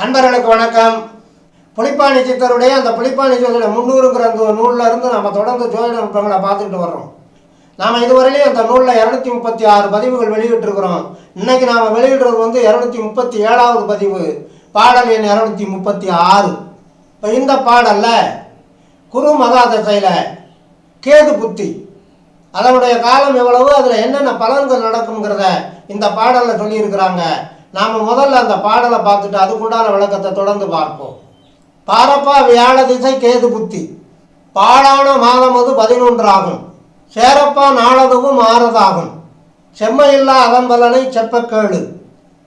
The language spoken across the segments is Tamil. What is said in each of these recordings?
அன்பர்களுக்கு வணக்கம். புளிப்பாணி சித்தருடைய அந்த புளிப்பாணி ஜோதிட முன்னூறுங்கிற அந்த நூலில் இருந்து நம்ம தொடர்ந்து ஜோதிட நுட்பங்களை பார்த்துக்கிட்டு வர்றோம். நாம் இதுவரையிலையும் அந்த நூலில் இரநூத்தி முப்பத்தி ஆறு பதிவுகள் வெளியிட்டிருக்கிறோம். இன்னைக்கு நாம் வெளியிடுறது வந்து இரநூத்தி முப்பத்தி ஏழாவது பதிவு. பாடல் எண் இரநூத்தி முப்பத்தி ஆறு இப்போ இந்த பாடலில் குரு மகா தசையில் கேது புத்தி. அதனுடைய காலம் எவ்வளவு அதில் என்னென்ன பலன்கள் நடக்குங்கிறத இந்த பாடலில் சொல்லியிருக்கிறாங்க. நாம் முதல்ல அந்த பாடலை பார்த்துட்டு அதுக்குண்டான விளக்கத்தை தொடர்ந்து பார்ப்போம். பாரப்பா வியாழ திசை கேது புத்தி. பாழான மாதம் அது பதினொன்றாகும். சேரப்பா நாளதுவும் ஆறதாகும். செம்மையில்லா அதன் பலனை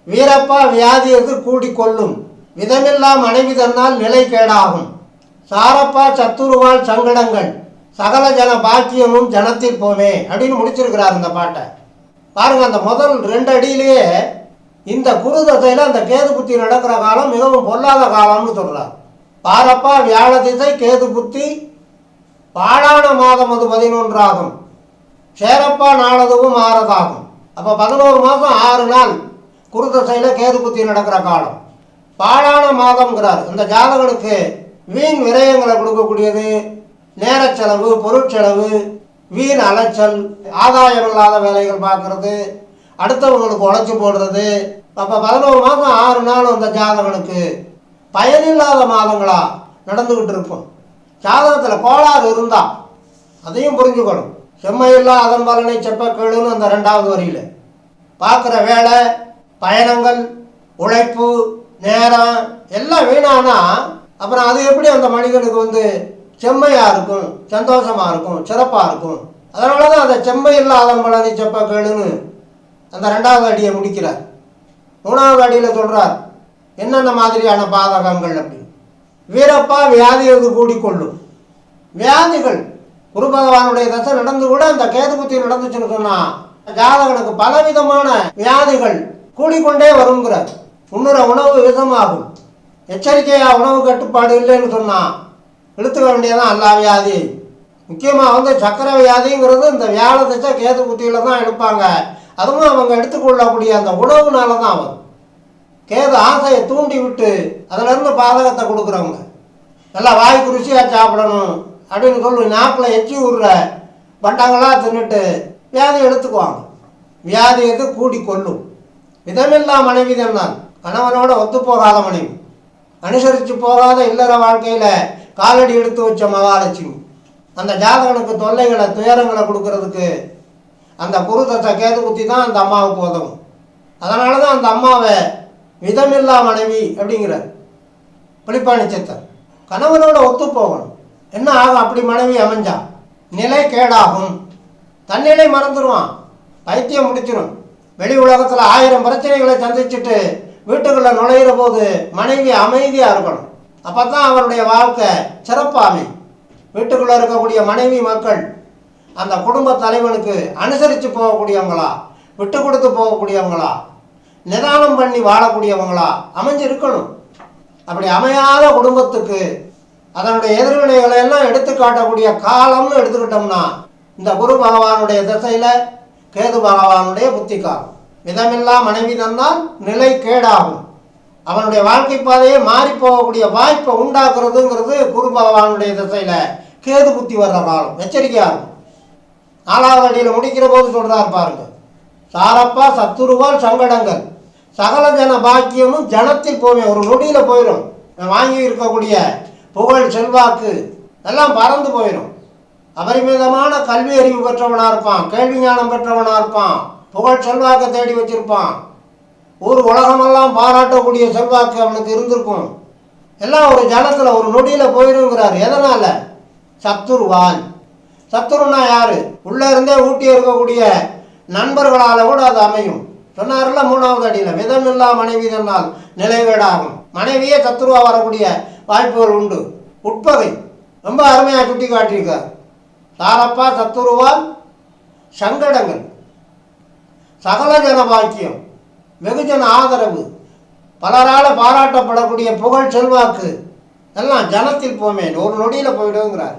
வீரப்பா வியாதி எது கூடி கொள்ளும். விதமில்லா மனைவி தன்னால் நிலை கேடாகும். சாரப்பா சத்துருவாள் சங்கடங்கள். சகல ஜன பாக்கியமும் ஜனத்தில் போவே அப்படின்னு முடிச்சிருக்கிறார் இந்த பாட்டை. பாருங்க அந்த முதல் ரெண்டு அடியிலேயே இந்த குரு தசையில் அந்த கேது புத்தி நடக்கிற காலம் மிகவும் பொல்லாத காலம்னு சொல்கிறார் பாரப்பா வியாழ திசை கேது புத்தி பாழான மாதம் அது பதினொன்றாகும். சேரப்பா நாளதுவும் ஆறதாகும். அப்போ பதினோரு மாதம் ஆறு நாள் குரு தசையில் கேது புத்தி நடக்கிற காலம். பாழான மாதம்ங்கிறார். இந்த ஜாதகனுக்கு வீண் விரயங்களை கொடுக்கக்கூடியது. நேரச்செலவு பொருட்செலவு வீண் அலைச்சல் ஆதாயம் இல்லாத வேலைகள் பார்க்கறது. அடுத்தவங்களுக்கு உழைச்சி போடுறது. அப்போ பதினோரு மாதம் ஆறு நாள் அந்த ஜாதகனுக்கு பயனில்லாத மாதங்களாக நடந்துக்கிட்டு இருக்கும். ஜாதகத்தில் கோளாறு இருந்தால் அதையும் புரிஞ்சுக்கணும். செம்மையில்லா அதன் பலனை செப்ப கேளுன்னு அந்த ரெண்டாவது வரியில். பார்க்குற வேலை பயணங்கள் உழைப்பு நேரம் எல்லாம் வீணானா அப்புறம் அது எப்படி அந்த மனிதனுக்கு வந்து செம்மையாக இருக்கும் சந்தோஷமாக இருக்கும் சிறப்பாக இருக்கும். அதனால தான் அந்த செம்மையில்லா அதன் பலனை செப்ப கேளுன்னு அந்த ரெண்டாவது அடியை முடிக்கிறார். மூணாவது அடியில் சொல்கிறார் என்னென்ன மாதிரியான பாதகங்கள்? அப்படின்னு. வீரப்பா வியாதியது கூடிக்கொள்ளும். வியாதிகள் குரு பகவானுடைய தசை நடந்து கூட அந்த கேது புத்தி நடந்துச்சுன்னு சொன்னால் ஜாதகனுக்கு பலவிதமான வியாதிகள் கூடிக்கொண்டே வருங்கிறார் உண்ணுற உணவு விதமாகும். எச்சரிக்கையாக உணவு கட்டுப்பாடு இல்லைன்னு சொன்னால் இழுத்துக்க வேண்டியதான் எல்லா வியாதி. முக்கியமாக வந்து சக்கரை வியாதிங்கிறது இந்த வியாழ தசை கேது புத்தியில தான் எடுப்பாங்க. அதுவும் அவங்க எடுத்துக்கொள்ளக்கூடிய அந்த உணவுனால தான் அவன். கேது ஆசையை தூண்டி விட்டு அதிலிருந்து பாதகத்தை கொடுக்குறவங்க. நல்லா வாய்க்கு ருசியாக சாப்பிடணும் அப்படின்னு சொல்லி நாக்கில் எச்சி விடுற பண்டங்களாக தின்னுட்டு வியாதி எடுத்துக்குவாங்க. வியாதி எது கூடி கொள்ளும். விதமில்லா மனைவி தான். கணவனோட ஒத்து போகாத மனைவி. அனுசரித்து போகாத இல்லற வாழ்க்கையில் காலடி எடுத்து வச்ச மகாலட்சுமி. அந்த ஜாதகனுக்கு தொல்லைகளை துயரங்களை கொடுக்கறதுக்கு அந்த குருதத்தை கேது புத்தி தான் அந்த அம்மாவுக்கு உதவும். அதனால தான் அந்த அம்மாவை விதமில்லா மனைவி அப்படிங்கிறார். பிளிப்பாணி சித்தர். கணவனோட ஒத்து போகணும் என்ன ஆகும்? அப்படி மனைவி அமைஞ்சா நிலை கேடாகும். தன்னிலை மறந்துடுவான் பைத்தியம் முடிச்சிடும் வெளி உலகத்தில் ஆயிரம் பிரச்சனைகளை சந்திச்சுட்டு வீட்டுக்குள்ளே நுழையிற போது மனைவி அமைதியாக இருக்கணும். அப்போ தான் அவருடைய வாழ்க்கை சிறப்பாமை வீட்டுக்குள்ளே இருக்கக்கூடிய மனைவி மக்கள் அந்த குடும்ப தலைவனுக்கு அனுசரித்து போகக்கூடியவங்களா? விட்டு கொடுத்து போகக்கூடியவங்களா? நிதானம் பண்ணி வாழக்கூடியவங்களா? அமைஞ்சிருக்கணும். அப்படி அமையாத குடும்பத்துக்கு அதனுடைய எதிர்வினைகளை எல்லாம் எடுத்து காட்டக்கூடிய காலம்னு எடுத்துக்கிட்டோம்னா இந்த குரு பகவானுடைய திசையில் கேது பகவானுடைய புத்தி காலம் விதமில்லா மனைவி தந்தால் நிலை கேடாகும். அவனுடைய வாழ்க்கை பாதையே மாறி போகக்கூடிய வாய்ப்பை உண்டாக்குறதுங்கிறது குரு பகவானுடைய திசையில் கேது புத்தி வர்ற காலம். நாலாவது அடியில் முடிக்கிற போது சொல்கிறார் பாருங்க. சாரப்பா சத்துருவால் சங்கடங்கள். சகல ஜன பாக்கியமும் ஜனத்தில் போவேன் ஒரு நொடியில் போயிடும் நான் வாங்கி இருக்கக்கூடிய புகழ் செல்வாக்கு எல்லாம் பறந்து போயிடும் அபரிமிதமான கல்வி அறிவு பெற்றவனாக இருப்பான் கேள்வி ஞானம் பெற்றவனாக இருப்பான் புகழ் செல்வாக்கை தேடி வச்சிருப்பான். ஒரு உலகமெல்லாம் பாராட்டக்கூடிய செல்வாக்கு அவனுக்கு இருந்திருக்கும். எல்லாம் ஒரு ஜனத்தில் ஒரு நொடியில் போயிடுங்கிறார் எதனால்? சத்துருவான் சத்துருன்னா யாரு? உள்ள இருந்தே ஊட்டி இருக்கக்கூடிய நண்பர்களால் கூட அது அமையும். சொன்னார்ல மூணாவது அடியில் விதமில்லா மனைவி தன்னால் நிலைவேடாகும். மனைவியே சத்துருவா வரக்கூடிய வாய்ப்புகள் உண்டு. உட்பகை ரொம்ப அருமையாக சுட்டி காட்டியிருக்கார். சாரப்பா சத்துருவா சங்கடங்கள் சகல ஜன பாக்கியம் வெகுஜன ஆதரவு பலரால் பாராட்டப்படக்கூடிய புகழ் செல்வாக்கு எல்லாம் ஜனத்தில் போமேன். ஒரு நொடியில் போயிடுங்கிறார்.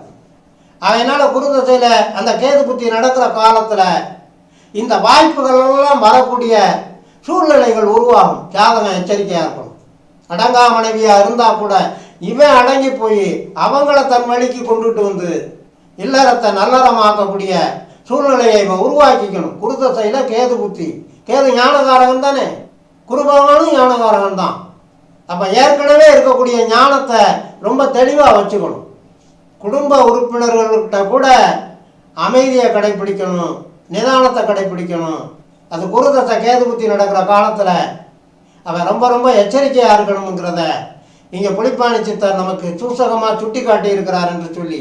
அதனால் குருதசையில் அந்த கேது புத்தி நடக்கிற காலத்தில் இந்த வாய்ப்புகள் எல்லாம் வரக்கூடிய சூழ்நிலைகள் உருவாகும். ஜாதகம் எச்சரிக்கையாக இருக்கணும். அடங்கா மனைவியாக இருந்தால் கூட இவன் அடங்கி போய் அவங்கள தன் வழிக்கு கொண்டுட்டு வந்து இல்லறத்தை நல்லறமாக்கக்கூடிய சூழ்நிலையை இவன் உருவாக்கிக்கணும். குருதசையில கேது புத்தி. கேது ஞானகாரகன் தானே? குருபகவானும் ஞானகாரகன் தான். அப்போ ஏற்கனவே இருக்கக்கூடிய ஞானத்தை ரொம்ப தெளிவாக வச்சுக்கணும். குடும்ப உறுப்பினர்கள்கிட்ட கூட அமைதியை கடைப்பிடிக்கணும் நிதானத்தை கடைப்பிடிக்கணும். அது குருதத்தை கேது புத்தி நடக்கிற காலத்தில் அவன் ரொம்ப ரொம்ப எச்சரிக்கையாக இருக்கணுங்கிறத இங்கே புலிப்பாணி சித்தர் நமக்கு சூசகமாக சுட்டி காட்டியிருக்கிறார் என்று சொல்லி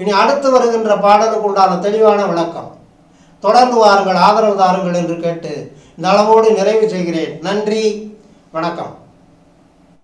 இனி அடுத்து வருகின்ற பாடலுக்கு உண்டான தெளிவான விளக்கம். தொடர்ந்து வாருங்கள் ஆதரவு தாருங்கள் என்று கேட்டு இந்த அளவோடு நிறைவு செய்கிறேன். நன்றி வணக்கம்.